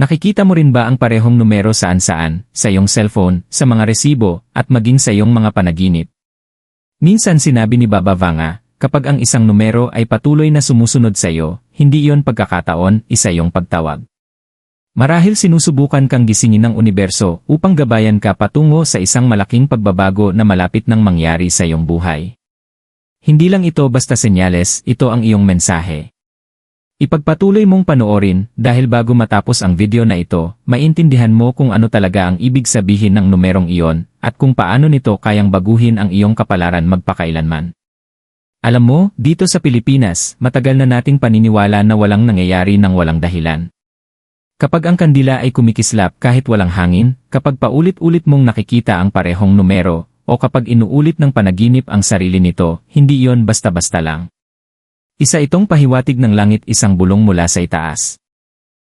Nakikita mo rin ba ang parehong numero saan-saan, sa iyong cellphone, sa mga resibo, at maging sa iyong mga panaginip? Minsan sinabi ni Baba Vanga, kapag ang isang numero ay patuloy na sumusunod sa iyo, hindi iyon pagkakataon, isa iyong pagtawag. Marahil sinusubukan kang gisingin ng universo upang gabayan ka patungo sa isang malaking pagbabago na malapit nang mangyari sa iyong buhay. Hindi lang ito basta senyales, ito ang iyong mensahe. Ipagpatuloy mong panoorin dahil bago matapos ang video na ito, maintindihan mo kung ano talaga ang ibig sabihin ng numerong iyon at kung paano nito kayang baguhin ang iyong kapalaran magpakailanman. Alam mo, dito sa Pilipinas, matagal na nating paniniwala na walang nangyayari ng walang dahilan. Kapag ang kandila ay kumikislap kahit walang hangin, kapag paulit-ulit mong nakikita ang parehong numero, o kapag inuulit ng panaginip ang sarili nito, hindi iyon basta-basta lang. Isa itong pahiwatig ng langit isang bulong mula sa itaas.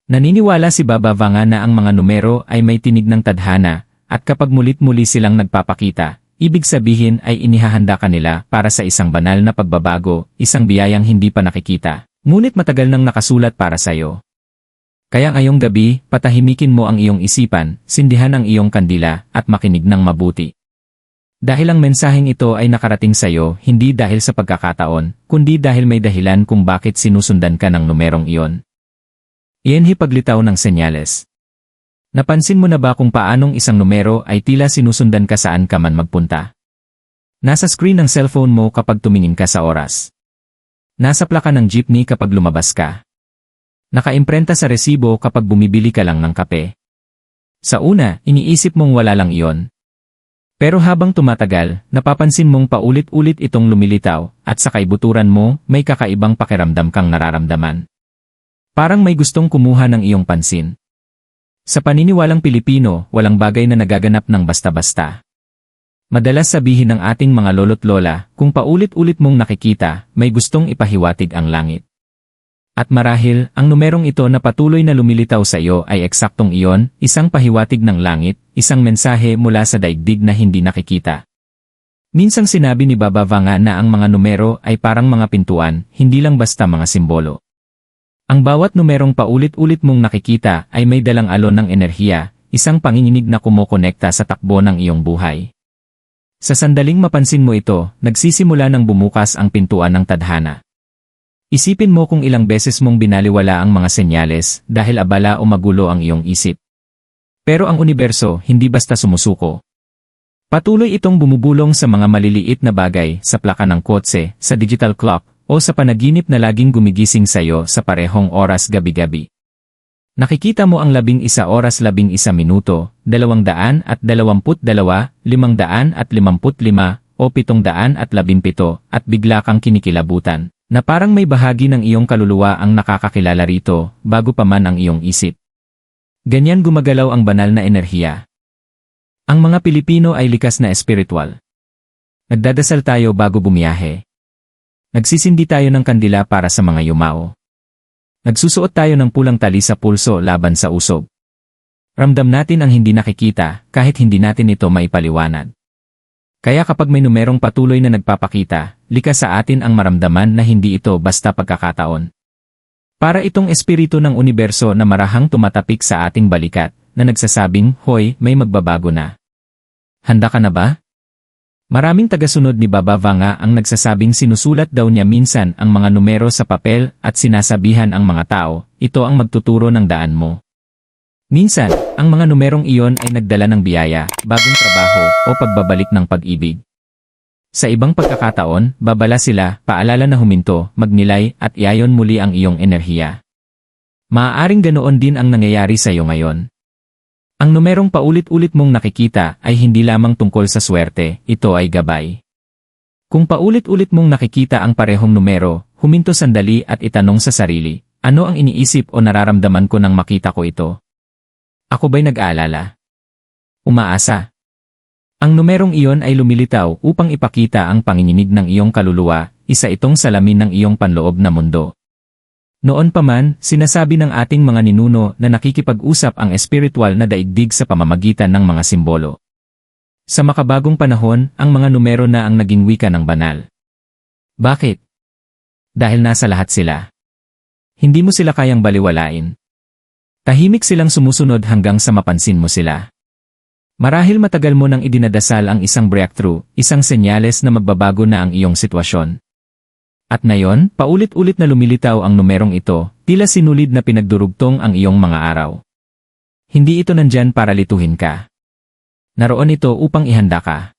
Naniniwala si Baba Vanga na ang mga numero ay may tinig ng tadhana, at kapag mulit-muli silang nagpapakita, ibig sabihin ay inihahanda ka nila para sa isang banal na pagbabago, isang biyayang hindi pa nakikita, ngunit matagal nang nakasulat para sa iyo. Kaya ngayong gabi, patahimikin mo ang iyong isipan, sindihan ang iyong kandila, at makinig ng mabuti. Dahil ang mensaheng ito ay nakarating sa iyo hindi dahil sa pagkakataon, kundi dahil may dahilan kung bakit sinusundan ka ng numerong iyon. Iyan hipaglitaw ng senyales. Napansin mo na ba kung paanong isang numero ay tila sinusundan ka saan ka man magpunta? Nasa screen ng cellphone mo kapag tumingin ka sa oras. Nasa plaka ng jeepney kapag lumabas ka. Nakaimprenta sa resibo kapag bumibili ka lang ng kape. Sa una, iniisip mong wala lang iyon, pero habang tumatagal, napapansin mong paulit-ulit itong lumilitaw, at sa kaibuturan mo, may kakaibang pakiramdam kang nararamdaman. Parang may gustong kumuha ng iyong pansin. Sa paniniwalang Pilipino, walang bagay na nagaganap ng basta-basta. Madalas sabihin ng ating mga lolo't lola, kung paulit-ulit mong nakikita, may gustong ipahiwatig ang langit. At marahil, ang numerong ito na patuloy na lumilitaw sa iyo ay eksaktong iyon, isang pahiwatig ng langit, isang mensahe mula sa daigdig na hindi nakikita. Minsang sinabi ni Baba Vanga na ang mga numero ay parang mga pintuan, hindi lang basta mga simbolo. Ang bawat numerong paulit-ulit mong nakikita ay may dalang alon ng enerhiya, isang panginginig na kumokonekta sa takbo ng iyong buhay. Sa sandaling mapansin mo ito, nagsisimula ng bumukas ang pintuan ng tadhana. Isipin mo kung ilang beses mong binaliwala ang mga senyales dahil abala o magulo ang iyong isip. Pero ang universo hindi basta sumusuko. Patuloy itong bumubulong sa mga maliliit na bagay sa plaka ng kotse, sa digital clock, o sa panaginip na laging gumigising sa iyo sa parehong oras gabi-gabi. Nakikita mo ang labing isa oras labing isa minuto, dalawang daan at dalawamput dalawa, limang daan at limamput lima, o pitong daan at labimpito, at bigla kang kinikilabutan na parang may bahagi ng iyong kaluluwa ang nakakakilala rito, bago pa man ang iyong isip. Ganyan gumagalaw ang banal na enerhiya. Ang mga Pilipino ay likas na espiritual. Nagdadasal tayo bago bumiyahe. Nagsisindi tayo ng kandila para sa mga yumao. Nagsusuot tayo ng pulang tali sa pulso laban sa usog. Ramdam natin ang hindi nakikita kahit hindi natin ito maipaliwanag. Kaya kapag may numerong patuloy na nagpapakita, likas sa atin ang maramdaman na hindi ito basta pagkakataon. Para itong espiritu ng universo na marahang tumatapik sa ating balikat, na nagsasabing, Hoy, may magbabago na. Handa ka na ba? Maraming tagasunod ni Baba Vanga ang nagsasabing sinusulat daw niya minsan ang mga numero sa papel at sinasabihan ang mga tao, ito ang magtuturo ng daan mo. Minsan, ang mga numerong iyon ay nagdala ng biyaya, bagong trabaho, o pagbabalik ng pag-ibig. Sa ibang pagkakataon, babala sila, paalala na huminto, magnilay, at iayon muli ang iyong enerhiya. Maaaring ganoon din ang nangyayari sa iyo ngayon. Ang numerong paulit-ulit mong nakikita ay hindi lamang tungkol sa swerte, ito ay gabay. Kung paulit-ulit mong nakikita ang parehong numero, huminto sandali at itanong sa sarili, ano ang iniisip o nararamdaman ko nang makita ko ito? Ako ba'y nag-aalala? Umaasa. Ang numerong iyon ay lumilitaw upang ipakita ang panginginig ng iyong kaluluwa, isa itong salamin ng iyong panloob na mundo. Noon pa man, sinasabi ng ating mga ninuno na nakikipag-usap ang espiritual na daigdig sa pamamagitan ng mga simbolo. Sa makabagong panahon, ang mga numero na ang naging wika ng banal. Bakit? Dahil nasa lahat sila. Hindi mo sila kayang baliwalain. Tahimik silang sumusunod hanggang sa mapansin mo sila. Marahil matagal mo nang idinadasal ang isang breakthrough, isang senyales na magbabago na ang iyong sitwasyon. At ngayon, paulit-ulit na lumilitaw ang numerong ito, tila sinulid na pinagdurugtong ang iyong mga araw. Hindi ito nandyan para lituhin ka. Naroon ito upang ihanda ka.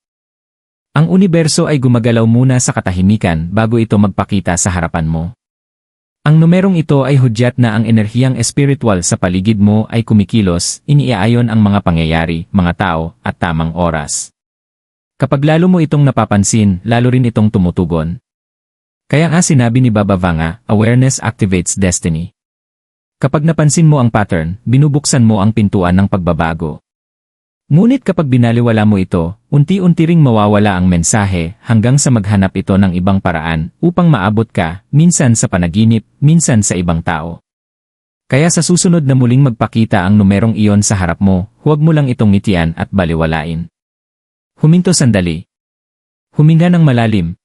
Ang universo ay gumagalaw muna sa katahimikan bago ito magpakita sa harapan mo. Ang numerong ito ay hudyat na ang enerhiyang espiritual sa paligid mo ay kumikilos, iniaayon ang mga pangyayari, mga tao, at tamang oras. Kapag lalo mo itong napapansin, lalo rin itong tumutugon. Kaya nga sinabi ni Baba Vanga, awareness activates destiny. Kapag napansin mo ang pattern, binubuksan mo ang pintuan ng pagbabago. Ngunit kapag binaliwala mo ito, unti-unti ring mawawala ang mensahe hanggang sa maghanap ito ng ibang paraan upang maabot ka, minsan sa panaginip, minsan sa ibang tao. Kaya sa susunod na muling magpakita ang numerong iyon sa harap mo, huwag mo lang itong ngitian at baliwalain. Huminto sandali. Huminga ng malalim.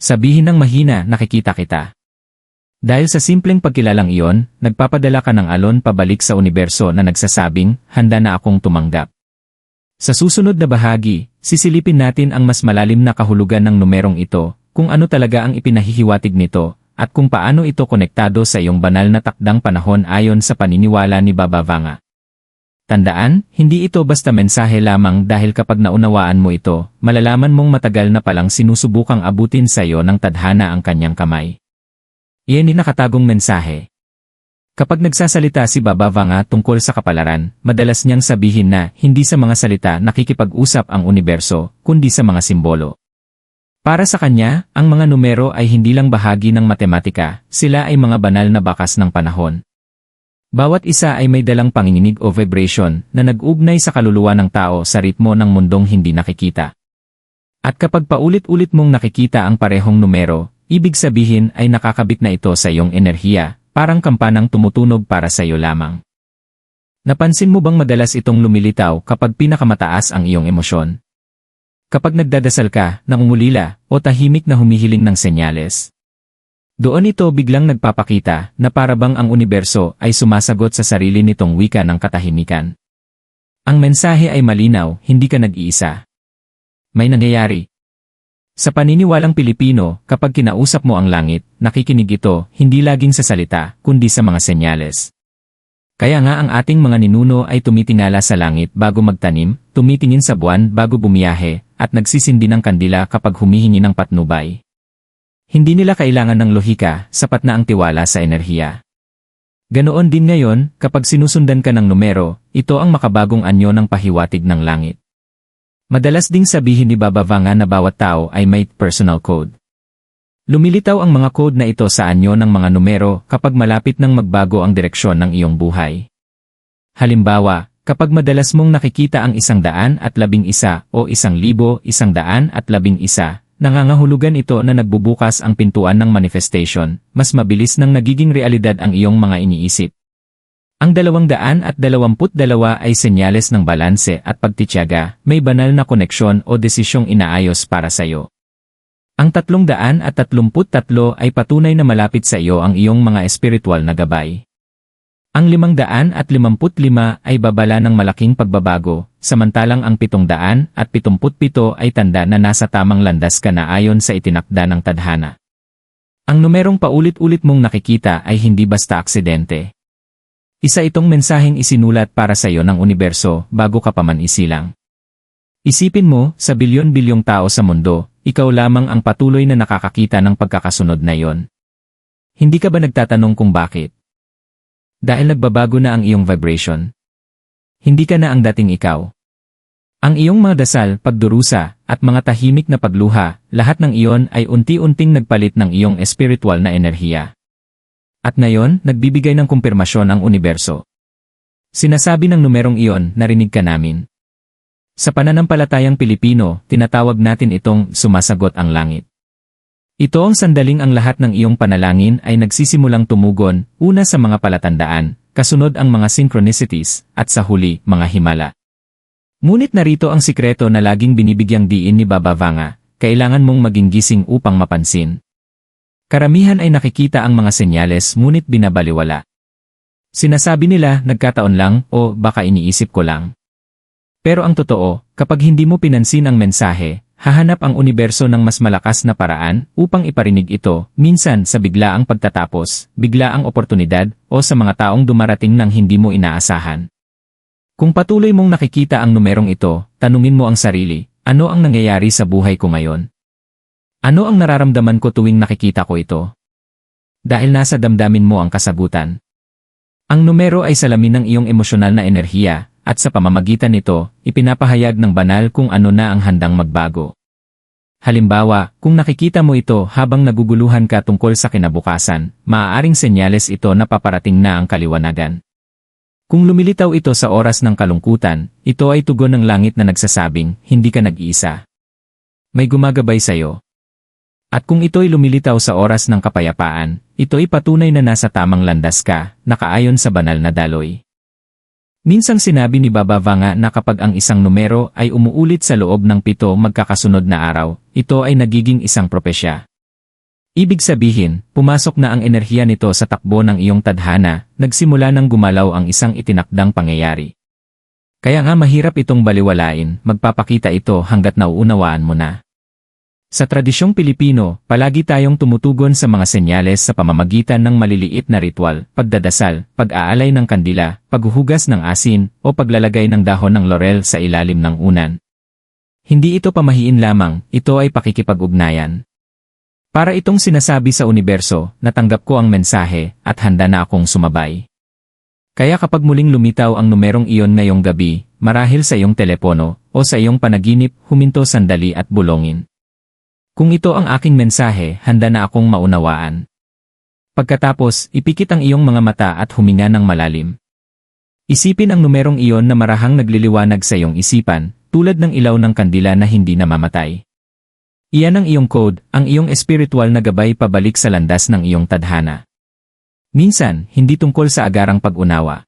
Sabihin ng mahina, nakikita kita. Dahil sa simpleng pagkilalang iyon, nagpapadala ka ng alon pabalik sa universo na nagsasabing, handa na akong tumanggap. Sa susunod na bahagi, sisilipin natin ang mas malalim na kahulugan ng numerong ito, kung ano talaga ang ipinahihiwatig nito, at kung paano ito konektado sa iyong banal na takdang panahon ayon sa paniniwala ni Baba Vanga. Tandaan, hindi ito basta mensahe lamang dahil kapag naunawaan mo ito, malalaman mong matagal na palang sinusubukang abutin sa iyo ng tadhana ang kanyang kamay. Iyan din nakatagong mensahe. Kapag nagsasalita si Baba Vanga tungkol sa kapalaran, madalas niyang sabihin na hindi sa mga salita nakikipag-usap ang universo, kundi sa mga simbolo. Para sa kanya, ang mga numero ay hindi lang bahagi ng matematika, sila ay mga banal na bakas ng panahon. Bawat isa ay may dalang panginginig o vibration na nag-ugnay sa kaluluwa ng tao sa ritmo ng mundong hindi nakikita. At kapag paulit-ulit mong nakikita ang parehong numero, ibig sabihin ay nakakabit na ito sa iyong enerhiya, parang kampanang tumutunog para sa iyo lamang. Napansin mo bang madalas itong lumilitaw kapag pinakamataas ang iyong emosyon? Kapag nagdadasal ka, nangungulila, o tahimik na humihiling ng senyales. Doon ito biglang nagpapakita na parabang ang universo ay sumasagot sa sarili nitong wika ng katahimikan. Ang mensahe ay malinaw, hindi ka nag-iisa. May nangyayari, sa paniniwalang Pilipino, kapag kinausap mo ang langit, nakikinig ito, hindi laging sa salita, kundi sa mga senyales. Kaya nga ang ating mga ninuno ay tumitingala sa langit bago magtanim, tumitingin sa buwan bago bumiyahe, at nagsisindi ng kandila kapag humihingi ng patnubay. Hindi nila kailangan ng lohika, sapat na ang tiwala sa enerhiya. Ganoon din ngayon, kapag sinusundan ka ng numero, ito ang makabagong anyo ng pahiwatig ng langit. Madalas ding sabihin ni Baba Vanga na bawat tao ay may personal code. Lumilitaw ang mga code na ito sa anyo ng mga numero kapag malapit nang magbago ang direksyon ng iyong buhay. Halimbawa, kapag madalas mong nakikita ang isang daan at labing isa o isang libo isang daan at labing isa, nangangahulugan ito na nagbubukas ang pintuan ng manifestation, mas mabilis nang nagiging realidad ang iyong mga iniisip. Ang dalawang daan at dalawamput dalawa ay senyales ng balanse at pagtityaga, may banal na koneksyon o desisyong inaayos para sa iyo. Ang tatlong daan at tatlumput tatlo ay patunay na malapit sa iyo ang iyong mga espiritual na gabay. Ang limang daan at limamput lima ay babala ng malaking pagbabago, samantalang ang pitong daan at pitumput pito ay tanda na nasa tamang landas ka na ayon sa itinakda ng tadhana. Ang numerong paulit-ulit mong nakikita ay hindi basta aksidente. Isa itong mensaheng isinulat para sa iyo ng universo bago ka pa man isilang. Isipin mo, sa bilyon-bilyong tao sa mundo, ikaw lamang ang patuloy na nakakakita ng pagkakasunod na iyon. Hindi ka ba nagtatanong kung bakit? Dahil nagbabago na ang iyong vibration. Hindi ka na ang dating ikaw. Ang iyong mga dasal, pagdurusa, at mga tahimik na pagluha, lahat ng iyon ay unti-unting nagpalit ng iyong espiritual na enerhiya. At ngayon, nagbibigay ng kumpirmasyon ang universo. Sinasabi ng numerong iyon, narinig ka namin. Sa pananampalatayang Pilipino, tinatawag natin itong sumasagot ang langit. Ito ang sandaling ang lahat ng iyong panalangin ay nagsisimulang tumugon, una sa mga palatandaan, kasunod ang mga synchronicities, at sa huli, mga himala. Ngunit narito ang sikreto na laging binibigyang diin ni Baba Vanga, kailangan mong maging gising upang mapansin. Karamihan ay nakikita ang mga senyales ngunit binabaliwala. Sinasabi nila nagkataon lang o baka iniisip ko lang. Pero ang totoo, kapag hindi mo pinansin ang mensahe, hahanap ang universo ng mas malakas na paraan upang iparinig ito, minsan sa biglaang pagtatapos, biglaang oportunidad, o sa mga taong dumarating ng hindi mo inaasahan. Kung patuloy mong nakikita ang numerong ito, tanungin mo ang sarili, ano ang nangyayari sa buhay ko ngayon? Ano ang nararamdaman ko tuwing nakikita ko ito? Dahil nasa damdamin mo ang kasagutan. Ang numero ay salamin ng iyong emosyonal na enerhiya, at sa pamamagitan nito, ipinapahayag ng banal kung ano na ang handang magbago. Halimbawa, kung nakikita mo ito habang naguguluhan ka tungkol sa kinabukasan, maaaring senyales ito na paparating na ang kaliwanagan. Kung lumilitaw ito sa oras ng kalungkutan, ito ay tugon ng langit na nagsasabing, hindi ka nag-iisa. May gumagabay sa'yo. At kung ito'y lumilitaw sa oras ng kapayapaan, ito'y patunay na nasa tamang landas ka, nakaayon sa banal na daloy. Minsang sinabi ni Baba Vanga na kapag ang isang numero ay umuulit sa loob ng pito magkakasunod na araw, ito ay nagiging isang propesya. Ibig sabihin, pumasok na ang enerhiya nito sa takbo ng iyong tadhana, nagsimula ng gumalaw ang isang itinakdang pangyayari. Kaya nga mahirap itong baliwalain, magpapakita ito hanggat nauunawaan mo na. Sa tradisyong Pilipino, palagi tayong tumutugon sa mga senyales sa pamamagitan ng maliliit na ritual, pagdadasal, pag-aalay ng kandila, paghuhugas ng asin, o paglalagay ng dahon ng laurel sa ilalim ng unan. Hindi ito pamahiin lamang, ito ay pakikipag-ugnayan. Para itong sinasabi sa universo, natanggap ko ang mensahe, at handa na akong sumabay. Kaya kapag muling lumitaw ang numerong iyon ngayong gabi, marahil sa iyong telepono, o sa iyong panaginip, huminto sandali at bulongin. Kung ito ang aking mensahe, handa na akong maunawaan. Pagkatapos, ipikit ang iyong mga mata at huminga ng malalim. Isipin ang numerong iyon na marahang nagliliwanag sa iyong isipan, tulad ng ilaw ng kandila na hindi namamatay. Iyan ang iyong code, ang iyong espiritual na gabay pabalik sa landas ng iyong tadhana. Minsan, hindi tungkol sa agarang pag-unawa.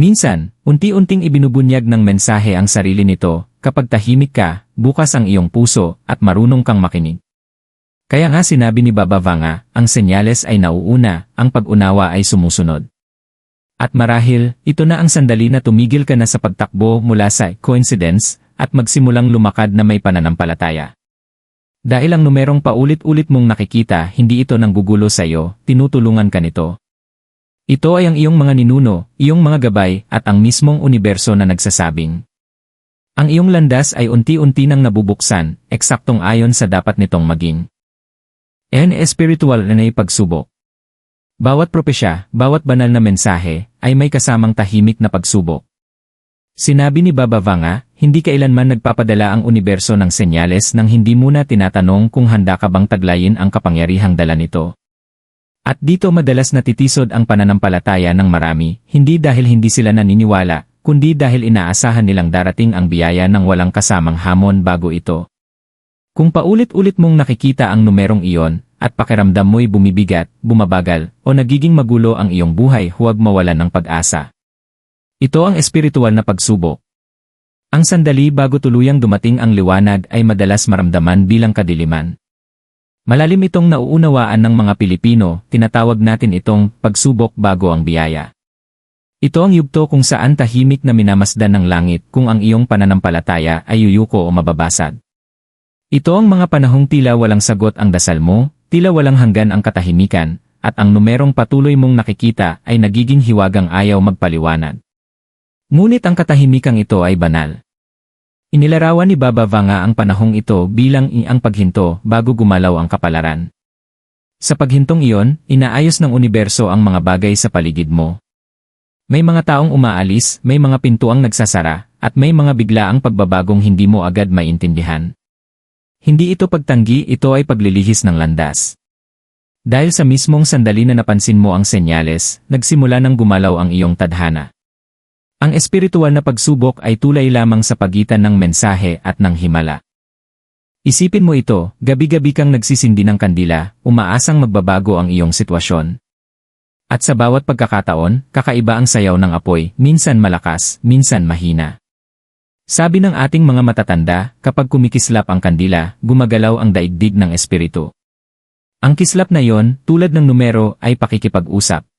Minsan, unti-unting ibinubunyag ng mensahe ang sarili nito, kapag tahimik ka, bukas ang iyong puso, at marunong kang makinig. Kaya nga sinabi ni Baba Vanga, ang senyales ay nauuna, ang pag-unawa ay sumusunod. At marahil, ito na ang sandali na tumigil ka na sa pagtakbo mula sa coincidence, at magsimulang lumakad na may pananampalataya. Dahil ang numerong paulit-ulit mong nakikita, hindi ito nang gugulo sa iyo, tinutulungan ka nito. Ito ay ang iyong mga ninuno, iyong mga gabay, at ang mismong universo na nagsasabing, ang iyong landas ay unti-unti nang nabubuksan, eksaktong ayon sa dapat nitong maging. En espiritual na pagsubok. Bawat propesya, bawat banal na mensahe, ay may kasamang tahimik na pagsubok. Sinabi ni Baba Vanga, hindi kailanman nagpapadala ang universo ng senyales nang hindi muna tinatanong kung handa ka bang taglayin ang kapangyarihang dala nito. At dito madalas natitisod ang pananampalataya ng marami, hindi dahil hindi sila naniniwala, kundi dahil inaasahan nilang darating ang biyaya ng walang kasamang hamon bago ito. Kung paulit-ulit mong nakikita ang numerong iyon, at pakiramdam mo'y bumibigat, bumabagal, o nagiging magulo ang iyong buhay huwag mawalan ng pag-asa. Ito ang espiritual na pagsubok. Ang sandali bago tuluyang dumating ang liwanag ay madalas maramdaman bilang kadiliman. Malalim itong nauunawaan ng mga Pilipino, tinatawag natin itong pagsubok bago ang biyaya. Ito ang yugto kung saan tahimik na minamasdan ng langit kung ang iyong pananampalataya ay yuyuko o mababasag. Ito ang mga panahong tila walang sagot ang dasal mo, tila walang hanggan ang katahimikan, at ang numerong patuloy mong nakikita ay nagiging hiwagang ayaw magpaliwanag. Ngunit ang katahimikang ito ay banal. Inilarawan ni Baba Vanga ang panahong ito bilang iang paghinto bago gumalaw ang kapalaran. Sa paghintong iyon, inaayos ng universo ang mga bagay sa paligid mo, may mga taong umaalis, may mga pintuang nagsasara, at may mga biglaang pagbabagong hindi mo agad maintindihan. Hindi ito pagtanggi, ito ay paglilihis ng landas. Dahil sa mismong sandali na napansin mo ang senyales, nagsimula ng gumalaw ang iyong tadhana. Ang espiritual na pagsubok ay tulay lamang sa pagitan ng mensahe at ng himala. Isipin mo ito, gabi-gabi kang nagsisindi ng kandila, umaasang magbabago ang iyong sitwasyon. At sa bawat pagkakataon, kakaiba ang sayaw ng apoy, minsan malakas, minsan mahina. Sabi ng ating mga matatanda, kapag kumikislap ang kandila, gumagalaw ang daigdig ng espiritu. Ang kislap na yon, tulad ng numero, ay pakikipag-usap.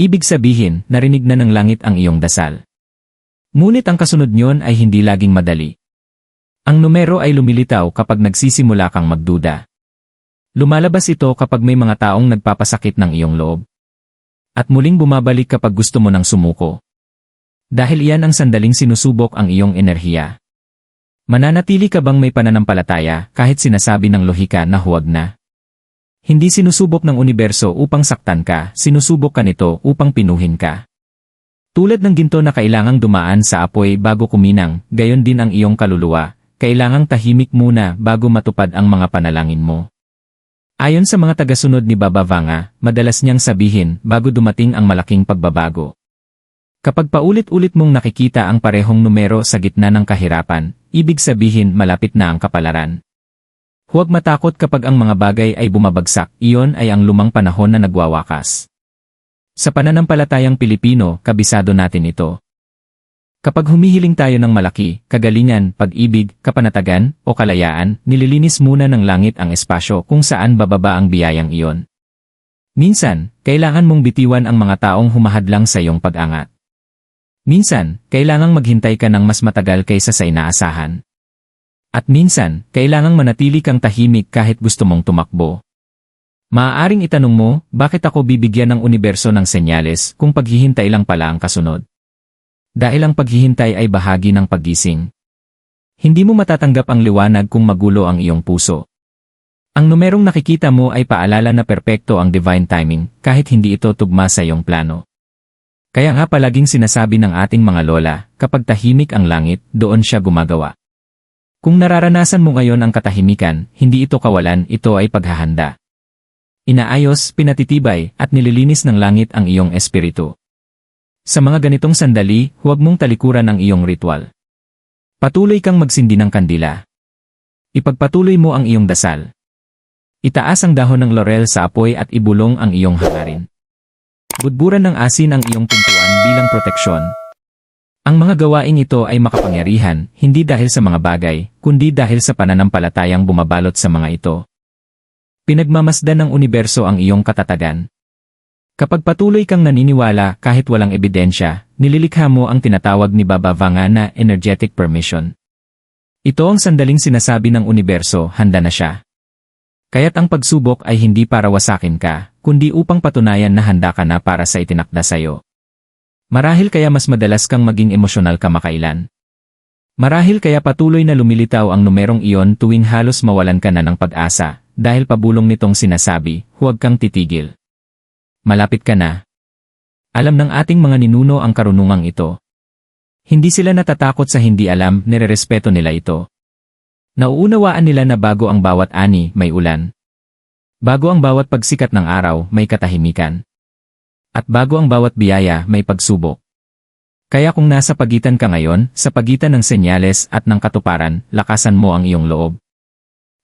Ibig sabihin, narinig na ng langit ang iyong dasal. Ngunit ang kasunod niyon ay hindi laging madali. Ang numero ay lumilitaw kapag nagsisimula kang magduda. Lumalabas ito kapag may mga taong nagpapasakit ng iyong loob. At muling bumabalik kapag gusto mo ng sumuko. Dahil iyan ang sandaling sinusubok ang iyong enerhiya. Mananatili ka bang may pananampalataya kahit sinasabi ng lohika na huwag na? Hindi sinusubok ng universo upang saktan ka, sinusubok ka nito upang pinuhin ka. Tulad ng ginto na kailangang dumaan sa apoy bago kuminang, gayon din ang iyong kaluluwa, kailangang tahimik muna bago matupad ang mga panalangin mo. Ayon sa mga tagasunod ni Baba Vanga, madalas niyang sabihin bago dumating ang malaking pagbabago. Kapag paulit-ulit mong nakikita ang parehong numero sa gitna ng kahirapan, ibig sabihin malapit na ang kapalaran. Huwag matakot kapag ang mga bagay ay bumabagsak, iyon ay ang lumang panahon na nagwawakas. Sa pananampalatayang Pilipino, kabisado natin ito. Kapag humihiling tayo ng malaki, kagalingan, pag-ibig, kapanatagan, o kalayaan, nililinis muna ng langit ang espasyo kung saan bababa ang biyayang iyon. Minsan, kailangan mong bitiwan ang mga taong humahadlang sa iyong pag-angat. Minsan, kailangang maghintay ka ng mas matagal kaysa sa inaasahan. At minsan, kailangang manatili kang tahimik kahit gusto mong tumakbo. Maaaring itanong mo, bakit ako bibigyan ng universo ng senyales kung paghihintay lang pala ang kasunod? Dahil ang paghihintay ay bahagi ng paggising. Hindi mo matatanggap ang liwanag kung magulo ang iyong puso. Ang numerong nakikita mo ay paalala na perpekto ang divine timing kahit hindi ito tugma sa iyong plano. Kaya nga palaging sinasabi ng ating mga lola, kapag tahimik ang langit, doon siya gumagawa. Kung nararanasan mo ngayon ang katahimikan, hindi ito kawalan, ito ay paghahanda. Inaayos, pinatitibay, at nililinis ng langit ang iyong espiritu. Sa mga ganitong sandali, huwag mong talikuran ang iyong ritual. Patuloy kang magsindi ng kandila. Ipagpatuloy mo ang iyong dasal. Itaas ang dahon ng laurel sa apoy at ibulong ang iyong hangarin. Budburan ng asin ang iyong pintuan bilang proteksyon. Ang mga gawaing ito ay makapangyarihan, hindi dahil sa mga bagay, kundi dahil sa pananampalatayang bumabalot sa mga ito. Pinagmamasdan ng universo ang iyong katatagan. Kapag patuloy kang naniniwala kahit walang ebidensya, nililikha mo ang tinatawag ni Baba Vanga na energetic permission. Ito ang sandaling sinasabi ng universo, handa na siya. Kaya't ang pagsubok ay hindi para wasakin ka, kundi upang patunayan na handa ka na para sa itinakda sayo. Marahil kaya mas madalas kang maging emosyonal kamakailan. Marahil kaya patuloy na lumilitaw ang numerong iyon tuwing halos mawalan ka na ng pag-asa, dahil pabulong nitong sinasabi, huwag kang titigil. Malapit ka na. Alam ng ating mga ninuno ang karunungang ito. Hindi sila natatakot sa hindi alam, nirerespeto nila ito. Nauunawaan nila na bago ang bawat ani, may ulan. Bago ang bawat pagsikat ng araw, may katahimikan. At bago ang bawat biyaya, may pagsubok. Kaya kung nasa pagitan ka ngayon, sa pagitan ng senyales at ng katuparan, lakasan mo ang iyong loob.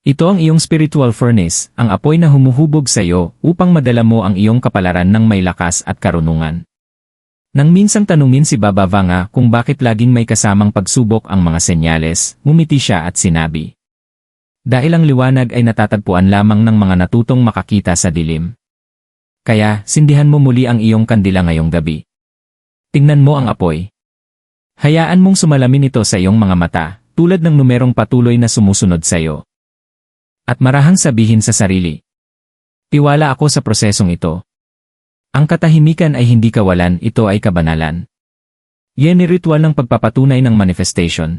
Ito ang iyong spiritual furnace, ang apoy na humuhubog sa iyo upang madala mo ang iyong kapalaran ng may lakas at karunungan. Nang minsang tanungin si Baba Vanga kung bakit laging may kasamang pagsubok ang mga senyales, ngumiti siya at sinabi. Dahil ang liwanag ay natatagpuan lamang ng mga natutong makakita sa dilim. Kaya, sindihan mo muli ang iyong kandila ngayong gabi. Tingnan mo ang apoy. Hayaan mong sumalamin ito sa iyong mga mata, tulad ng numerong patuloy na sumusunod sa iyo. At marahang sabihin sa sarili. Tiwala ako sa prosesong ito. Ang katahimikan ay hindi kawalan, ito ay kabanalan. Yan ni ritual ng pagpapatunay ng manifestation.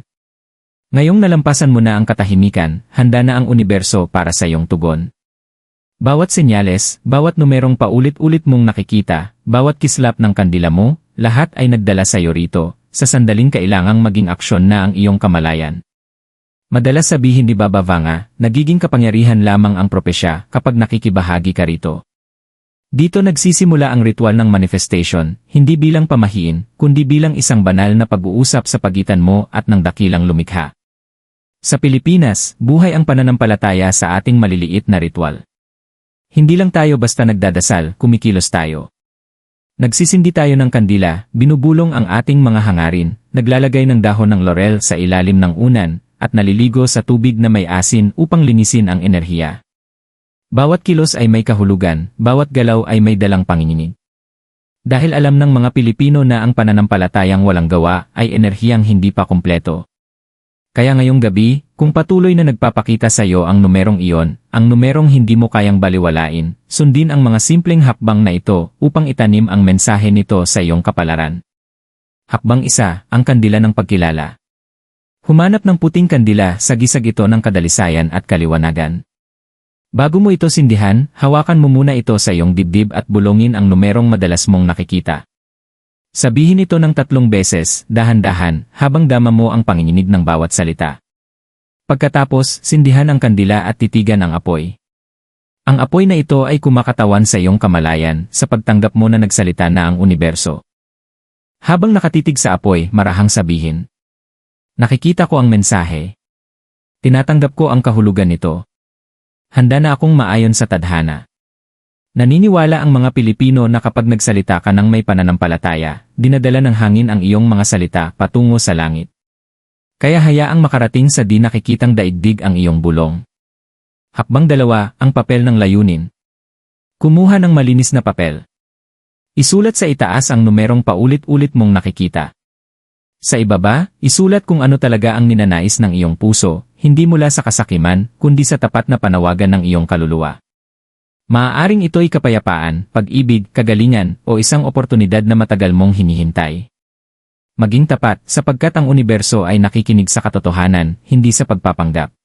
Ngayong nalampasan mo na ang katahimikan, handa na ang universo para sa iyong tugon. Bawat senyales, bawat numerong paulit-ulit mong nakikita, bawat kislap ng kandila mo, lahat ay nagdala sa iyo rito, sa sandaling kailangang maging aksyon na ang iyong kamalayan. Madalas sabihin ni Baba Vanga, nagiging kapangyarihan lamang ang propesya kapag nakikibahagi ka rito. Dito nagsisimula ang ritual ng manifestation, hindi bilang pamahiin, kundi bilang isang banal na pag-uusap sa pagitan mo at ng dakilang lumikha. Sa Pilipinas, buhay ang pananampalataya sa ating maliliit na ritual. Hindi lang tayo basta nagdadasal, kumikilos tayo. Nagsisindi tayo ng kandila, binubulong ang ating mga hangarin, naglalagay ng dahon ng laurel sa ilalim ng unan, at naliligo sa tubig na may asin upang linisin ang enerhiya. Bawat kilos ay may kahulugan, bawat galaw ay may dalang panginginig. Dahil alam ng mga Pilipino na ang pananampalatayang walang gawa ay enerhiyang hindi pa kumpleto. Kaya ngayong gabi, kung patuloy na nagpapakita sa iyo ang numerong iyon, ang numerong hindi mo kayang baliwalain, sundin ang mga simpleng hakbang na ito upang itanim ang mensahe nito sa iyong kapalaran. Hakbang isa, ang kandila ng pagkilala. Humanap ng puting kandila sa gisag ito ng kadalisayan at kaliwanagan. Bago mo ito sindihan, hawakan mo muna ito sa iyong dibdib at bulongin ang numerong madalas mong nakikita. Sabihin ito ng tatlong beses, dahan-dahan, habang dama mo ang panginginig ng bawat salita. Pagkatapos, sindihan ang kandila at titigan ang apoy. Ang apoy na ito ay kumakatawan sa iyong kamalayan sa pagtanggap mo na nagsalita na ang universo. Habang nakatitig sa apoy, marahang sabihin. Nakikita ko ang mensahe. Tinatanggap ko ang kahulugan nito. Handa na akong maayon sa tadhana. Naniniwala ang mga Pilipino na kapag nagsalita ka ng may pananampalataya, dinadala ng hangin ang iyong mga salita patungo sa langit. Kaya hayaang makarating sa di nakikitang daigdig ang iyong bulong. Hakbang dalawa, ang papel ng layunin. Kumuha ng malinis na papel. Isulat sa itaas ang numerong paulit-ulit mong nakikita. Sa ibaba, isulat kung ano talaga ang ninanais ng iyong puso, hindi mula sa kasakiman, kundi sa tapat na panawagan ng iyong kaluluwa. Maaaring ito'y kapayapaan, pag-ibig, kagalingan, o isang oportunidad na matagal mong hinihintay. Maging tapat, sapagkat ang universo ay nakikinig sa katotohanan, hindi sa pagpapanggap.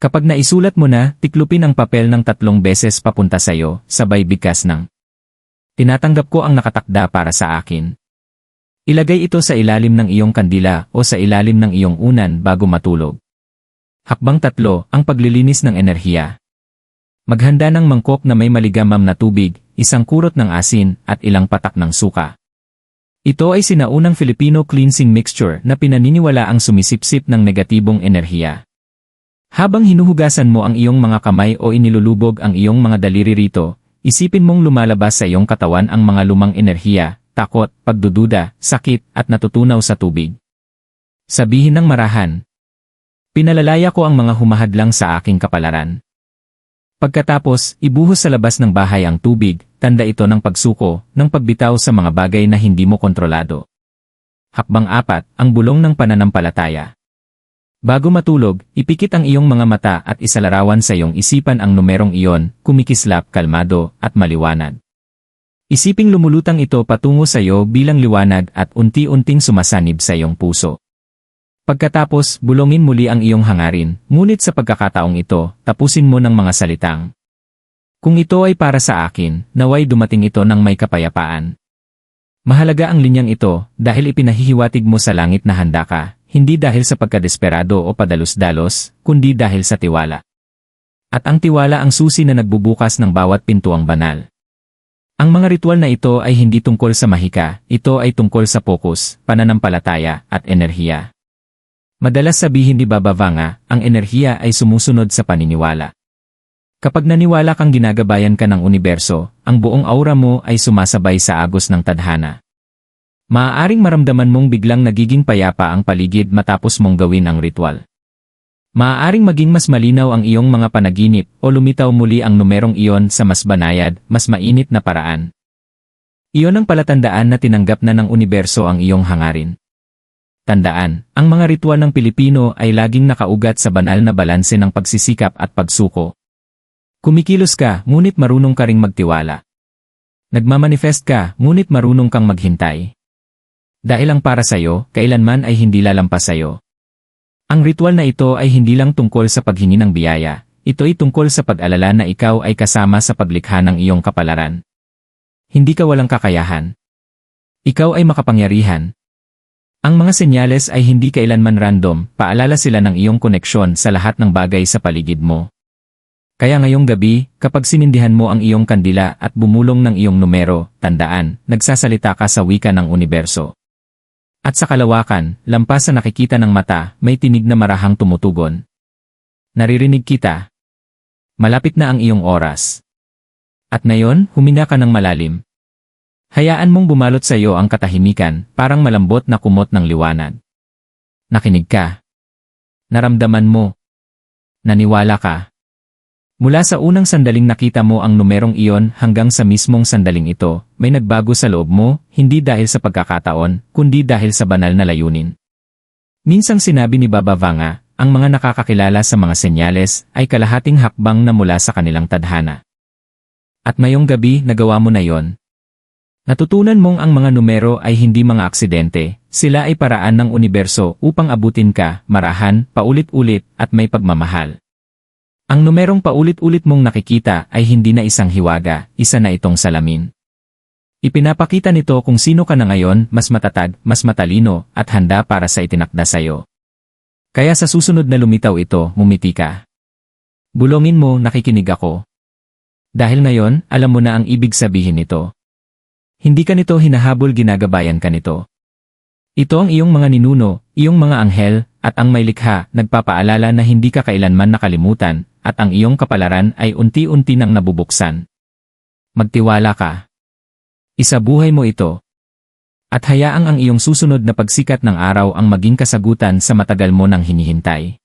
Kapag naisulat mo na, tiklupin ang papel ng tatlong beses papunta sa iyo, sabay bigkas ng Tinatanggap ko ang nakatakda para sa akin. Ilagay ito sa ilalim ng iyong kandila o sa ilalim ng iyong unan bago matulog. Hakbang tatlo, ang paglilinis ng enerhiya. Maghanda ng mangkok na may maligamam na tubig, isang kurot ng asin, at ilang patak ng suka. Ito ay sinaunang Filipino cleansing mixture na pinaniniwala ang sumisipsip ng negatibong enerhiya. Habang hinuhugasan mo ang iyong mga kamay o inilulubog ang iyong mga daliri rito, isipin mong lumalabas sa iyong katawan ang mga lumang enerhiya, takot, pagdududa, sakit, at natutunaw sa tubig. Sabihin ng marahan, Pinalalaya ko ang mga humahadlang sa aking kapalaran. Pagkatapos, ibuhos sa labas ng bahay ang tubig, tanda ito ng pagsuko, ng pagbitaw sa mga bagay na hindi mo kontrolado. Hakbang apat, ang bulong ng pananampalataya. Bago matulog, ipikit ang iyong mga mata at isalarawan sa iyong isipan ang numerong iyon, kumikislap, kalmado, at maliwanag. Isiping lumulutang ito patungo sa iyo bilang liwanag at unti-unting sumasanib sa iyong puso. Pagkatapos, bulongin muli ang iyong hangarin, ngunit sa pagkakataong ito, tapusin mo ng mga salitang. Kung ito ay para sa akin, naway dumating ito ng may kapayapaan. Mahalaga ang linyang ito dahil ipinahihiwatig mo sa langit na handa ka, hindi dahil sa pagkadesperado o padalos-dalos, kundi dahil sa tiwala. At ang tiwala ang susi na nagbubukas ng bawat pintuang banal. Ang mga ritual na ito ay hindi tungkol sa mahika, ito ay tungkol sa pokus, pananampalataya, at enerhiya. Madalas sabihin ni Baba Vanga, ang enerhiya ay sumusunod sa paniniwala. Kapag naniwala kang ginagabayan ka ng universo, ang buong aura mo ay sumasabay sa agos ng tadhana. Maaaring maramdaman mong biglang nagiging payapa ang paligid matapos mong gawin ang ritual. Maaaring maging mas malinaw ang iyong mga panaginip o lumitaw muli ang numerong iyon sa mas banayad, mas mainit na paraan. Iyon ang palatandaan na tinanggap na ng universo ang iyong hangarin. Tandaan, ang mga ritual ng Pilipino ay laging nakaugat sa banal na balanse ng pagsisikap at pagsuko. Kumikilos ka, ngunit marunong ka ring magtiwala. Nagmamanifest ka, ngunit marunong kang maghintay. Dahil ang para sa'yo, kailanman ay hindi lalampas sa'yo. Ang ritual na ito ay hindi lang tungkol sa paghingi ng biyaya, ito ay tungkol sa pag-alala na ikaw ay kasama sa paglikha ng iyong kapalaran. Hindi ka walang kakayahan. Ikaw ay makapangyarihan, ang mga senyales ay hindi kailanman random, paalala sila ng iyong koneksyon sa lahat ng bagay sa paligid mo. Kaya ngayong gabi, kapag sinindihan mo ang iyong kandila at bumulong ng iyong numero, tandaan, nagsasalita ka sa wika ng universo. At sa kalawakan, lampas sa nakikita ng mata, may tinig na marahang tumutugon. Naririnig kita. Malapit na ang iyong oras. At ngayon, humina ka ng malalim, Hayaan mong bumalot sa iyo ang katahimikan, parang malambot na kumot ng liwanag. Nakinig ka. Naramdaman mo. Naniwala ka. Mula sa unang sandaling nakita mo ang numerong iyon hanggang sa mismong sandaling ito, may nagbago sa loob mo, hindi dahil sa pagkakataon, kundi dahil sa banal na layunin. Minsang sinabi ni Baba Vanga, ang mga nakakakilala sa mga senyales ay kalahating hakbang na mula sa kanilang tadhana. At mayong gabi nagawa mo na yon. Natutunan mong ang mga numero ay hindi mga aksidente, sila ay paraan ng universo upang abutin ka, marahan, paulit-ulit, at may pagmamahal. Ang numerong paulit-ulit mong nakikita ay hindi na isang hiwaga, isa na itong salamin. Ipinapakita nito kung sino ka na ngayon, mas matatag, mas matalino, at handa para sa itinakda sa'yo. Kaya sa susunod na lumitaw ito, mumiti ka. Bulongin mo, nakikinig ako. Dahil ngayon, alam mo na ang ibig sabihin nito. Hindi ka nito hinahabol ginagabayan ka nito. Ito ang iyong mga ninuno, iyong mga anghel, at ang may likha, nagpapaalala na hindi ka kailanman nakalimutan, at ang iyong kapalaran ay unti-unti nang nabubuksan. Magtiwala ka. Isabuhay mo ito. At hayaang ang iyong susunod na pagsikat ng araw ang maging kasagutan sa matagal mo nang hinihintay.